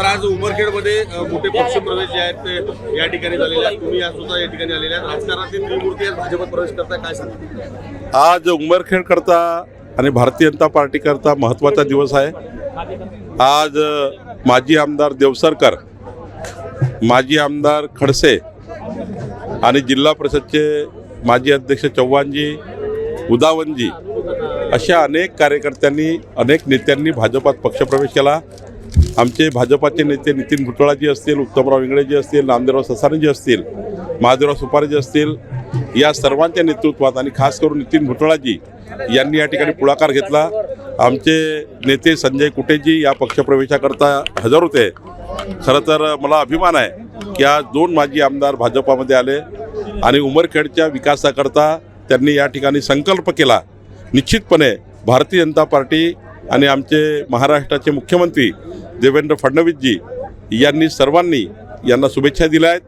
तर आज उमरखेडमध्ये मोठे पक्ष प्रवेश जे आहेत ते या ठिकाणी झालेले आहेत. तुम्ही आज सुद्धा या ठिकाणी आलेले आहेत. राजकारणातील त्रिमूर्ती आज भाजपत प्रवेश करता काय सांगा? आज उमरखेड करता आणि भारतीय जनता पार्टी करता महत्त्वाचा दिवस आहे. आज माजी आमदार देवसरकर माजी आमदार खडसे आणि जिल्हा परिषदचे माजी अध्यक्ष चव्हाणजी उदावनजी अशा अनेक कार्यकर्त्यांनी अनेक नेत्यांनी भाजपात पक्षप्रवेश केला. आमचे भाजपाचे नेते नितीन भुतळाजी असतील उत्तमराव इंगळेजी असतील नामदेवराव ससानेजी असतील महादेवराव सुपारेजी असतील या सर्वांच्या नेतृत्वात आणि खास करून नितीन भुतळाजी यांनी या ठिकाणी पुढाकार घेतला. आमचे नेते संजय कुटेजी या पक्षप्रवेशाकरता हजर होते. खरं तर मला अभिमान आहे की आज दोन माजी आमदार भाजपामध्ये आले आणि उमरखेडच्या विकासाकरता त्यांनी या ठिकाणी संकल्प केला. निश्चितपणे भारतीय जनता पार्टी आणि आमचे महाराष्ट्राचे मुख्यमंत्री देवेंद्र फडणवीसजी यांनी सर्वांनी यांना शुभेच्छा दिल्या आहेत.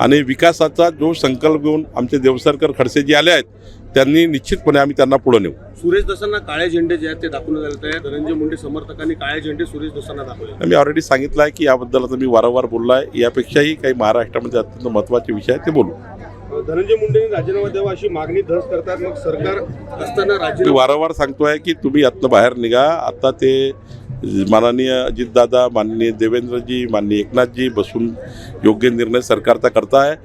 आणि विकासाचा जो संकल्प घेऊन आमचे देवसरकर खडसेजी आले आहेत त्यांनी निश्चितपणे आम्ही त्यांना पुढे नेऊ. सुरेश दसांना काळे झेंडे जे आहेत ते दाखवण्यात आले धनंजय मुंडे समर्थकांनी काळे झेंडे सुरेश दसांना दाखवले मी ऑलरेडी सांगितलं आहे की याबद्दल आता मी वारंवार बोललो आहे. यापेक्षाही काही महाराष्ट्रामध्ये अत्यंत महत्त्वाचे विषय आहेत ते बोलू. धनंजय मुंडेंनी राजीनामा द्यावा अशी मागणी धस करतात. मग सरकार असताना राजीनामा वारंवार सांगतोय की तुम्ही यातनं बाहेर निघा. आता ते माननीय अजितदादा माननीय देवेंद्रजी माननीय एकनाथजी बसून योग्य निर्णय सरकारचा करताय.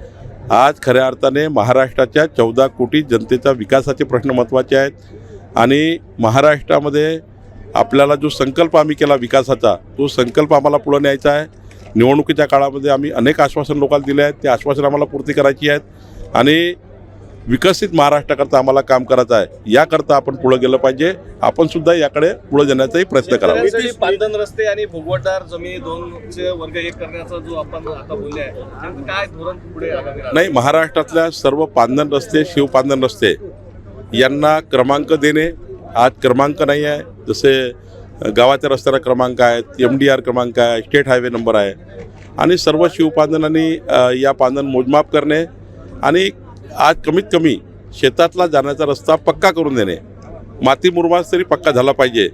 आज खऱ्या अर्थाने महाराष्ट्राच्या चौदा कोटी जनतेचा विकासाचे प्रश्न महत्त्वाचे आहेत. आणि महाराष्ट्रामध्ये आपल्याला जो संकल्प आम्ही केला विकासाचा तो संकल्प आम्हाला पुढं न्यायचा आहे. निवडणुकीच्या काळामध्ये आम्ही अनेक आश्वासन लोकांना दिले आहेत. ते आश्वासन आम्हाला पूर्ती करायची आहेत. आणि विकसित महाराष्ट्राकरता आम्हाला काम करायचं आहे. याकरता आपण पुढे गेलं पाहिजे. आपण सुद्धा याकडे पुढे जाण्याचाही प्रयत्न करावा. पांदन रस्ते आणि भोगवटदार जमिनी दोनचे वर्ग एक करण्याचा जो आपण आता बोलले आहे काय धोरण पुढे? नाही महाराष्ट्रातल्या सर्व पांदन रस्ते शिवपांदन रस्ते यांना क्रमांक देणे आज क्रमांक नाही आहे. जसे गावाच्या रस्त्याला क्रमांक आहेत एम डी आर क्रमांक आहे स्टेट हायवे नंबर आहे. आणि सर्व शिवपांदनांनी अ, या पांदन मोजमाप करणे आणि आज कमीत कमी शेतातला जाण्याचा रस्ता पक्का करून देणे. माती मुरमास तरी पक्का झाला पाहिजे.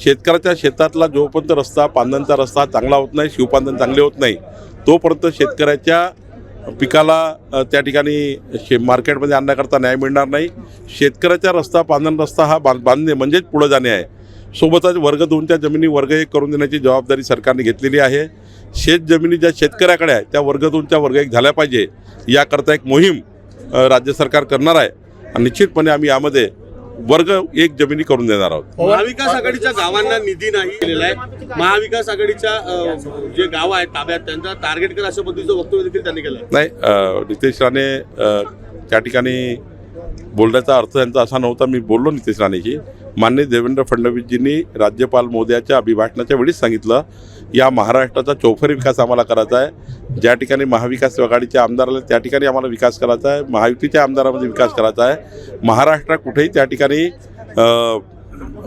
शेतकऱ्याच्या शेतातला जोपर्यंत रस्ता पांदनचा रस्ता चांगला होत नाही शिवपांदन चांगले होत नाही तोपर्यंत शेतकऱ्याच्या पिकाला त्या ठिकाणी शे मार्केटमध्ये आणण्याकरता न्याय मिळणार नाही. शेतकऱ्याचा रस्ता पांधन रस्ता हा बांध बांधणे म्हणजेच पुढं जाणे आहे. सोबतच वर्ग दोनच्या जमिनी वर्ग एक करून देण्याची जबाबदारी सरकारने घेतलेली आहे. शेत जमिनी ज्या शेतकऱ्याकडे आहे त्या वर्ग दोनच्या वर्ग एक झाल्या पाहिजे. याकरता एक मोहीम राज्य सरकार करणार आहे. आणि निश्चितपणे आम्ही यामध्ये वर्ग एक जमिनी करून देणार आहोत. महाविकास आघाडीच्या गावांना निधी नाही केलेला आहे. महाविकास आघाडीच्या जे गाव आहेत ताब्यात त्यांचा टार्गेट कर अशा पद्धतीचं वक्तव्य देखील त्यांनी केलं नाही नितेश राणे त्या ठिकाणी बोलण्याचा अर्थ त्यांचा असा नव्हता. मी बोललो नितेश राणेशी. मान्य देवेंद्र फडणवीसजींनी राज्यपाल मोदयाच्या अभिभाषणाच्या वेळीच सांगितलं या महाराष्ट्राचा चौफरी विकास आम्हाला करायचा आहे. ज्या ठिकाणी महाविकास आघाडीचे आमदार आले त्या ठिकाणी आम्हाला विकास करायचा आहे. महायुतीच्या आमदारामध्ये विकास करायचा आहे. महाराष्ट्रात कुठेही त्या ठिकाणी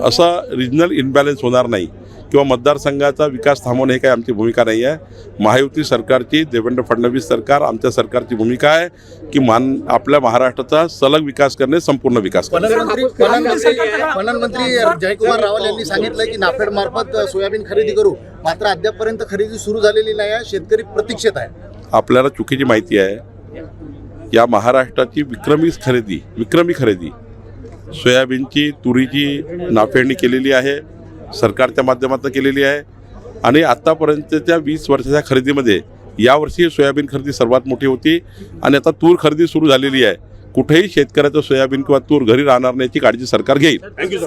असा रिजनल इनबॅलन्स होणार नाही. किंवा मतदारसंघाचा विकास थांबवणे हे काही आमची भूमिका नाही आहे. महायुती सरकारची देवेंद्र फडणवीस सरकार आमच्या सरकारची भूमिका आहे की मान आपल्या महाराष्ट्राचा सलग विकास करणे संपूर्ण विकास करणे. जयकुमार रावल यांनी सांगितलं की नाफेड मार्फत सोयाबीन खरेदी करू. मात्र अद्यापपर्यंत खरेदी सुरू झालेली नाही आहे. शेतकरी प्रतीक्षेत आहे. आपल्याला चुकीची माहिती आहे. या महाराष्ट्राची विक्रमी खरेदी विक्रमी खरेदी. सोयाबीनची तुरीची नाफेडणी केलेली आहे. सरकारच्या माध्यमातून केलेली आहे. आणि आत्तापर्यंतच्या वीस वर्षाच्या खरेदीमध्ये यावर्षी सोयाबीन खरेदी सर्वात मोठी होती. आणि आता तूर खरेदी सुरू झालेली आहे. कुठेही शेतकऱ्याचं सोयाबीन किंवा तूर घरी राहणार नाही याची काळजी सरकार घेईल. थँक्यू